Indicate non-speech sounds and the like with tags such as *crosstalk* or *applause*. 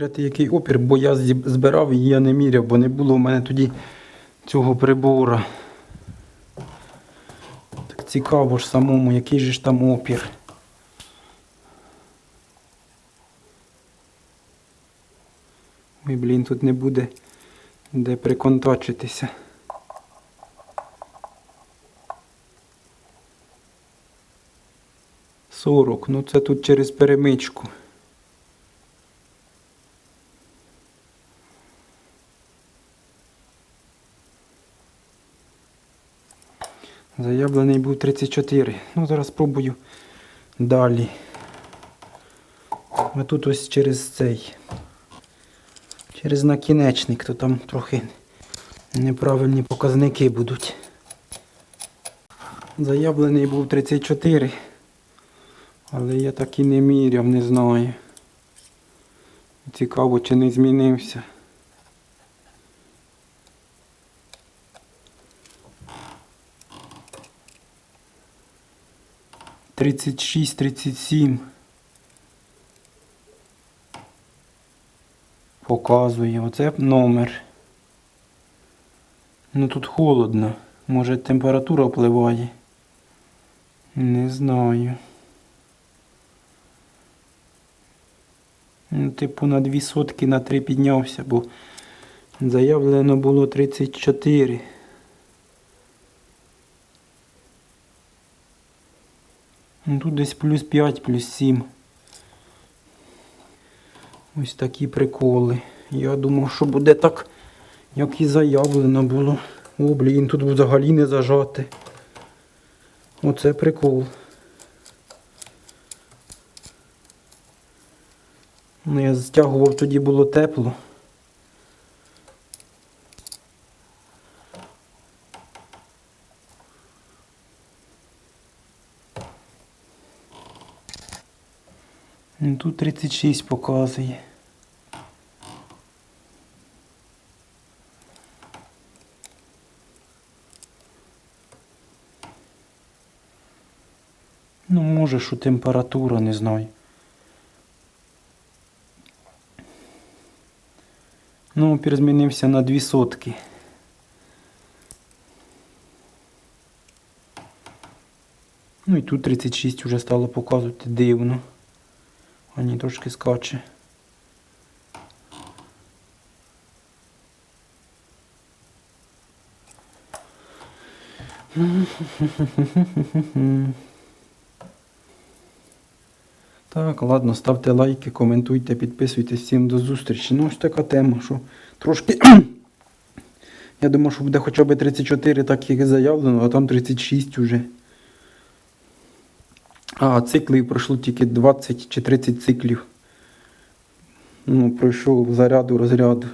Міряти, який опір, бо я збирав і я не міряв, бо не було в мене тоді цього прибора. Так цікаво ж самому, який же ж там опір. Ой, блін, тут не буде де приконтачитися. Сорок, ну це тут через перемичку. Заявлений був 34. Ну, зараз спробую далі. А тут ось через цей. Через накінечник, то там трохи неправильні показники будуть. Заявлений був 34. Але я так і не міряв, не знаю. Цікаво, чи не змінився. Тридцять шість, тридцять сім. Показує. Оце номер. Ну тут холодно. Може температура впливає. Не знаю. Ну, типу на дві сотки на три піднявся, бо заявлено було 34. Тут десь плюс 5, плюс 7. Ось такі приколи. Я думав, що буде так, як і заявлено було. О, блін, тут взагалі не зажати. Оце прикол. Ну, я стягував, тоді було тепло. Тут 36 показує. Ну, може, що температура, не знаю. Ну, опір змінився на 2 сотки. Ну і тут 36 вже стало показувати дивно. Ані трошки скаче. *laughs* Так, ладно, ставте лайки, коментуйте, підписуйтесь. Всім до зустрічі. Ну, ось така тема, що трошки. *clears throat* Я думав, що буде хоча б 34, так як заявлено, а там 36 уже. А, циклів пройшло тільки 20 чи 30 циклів. Ну, пройшов заряду розряду.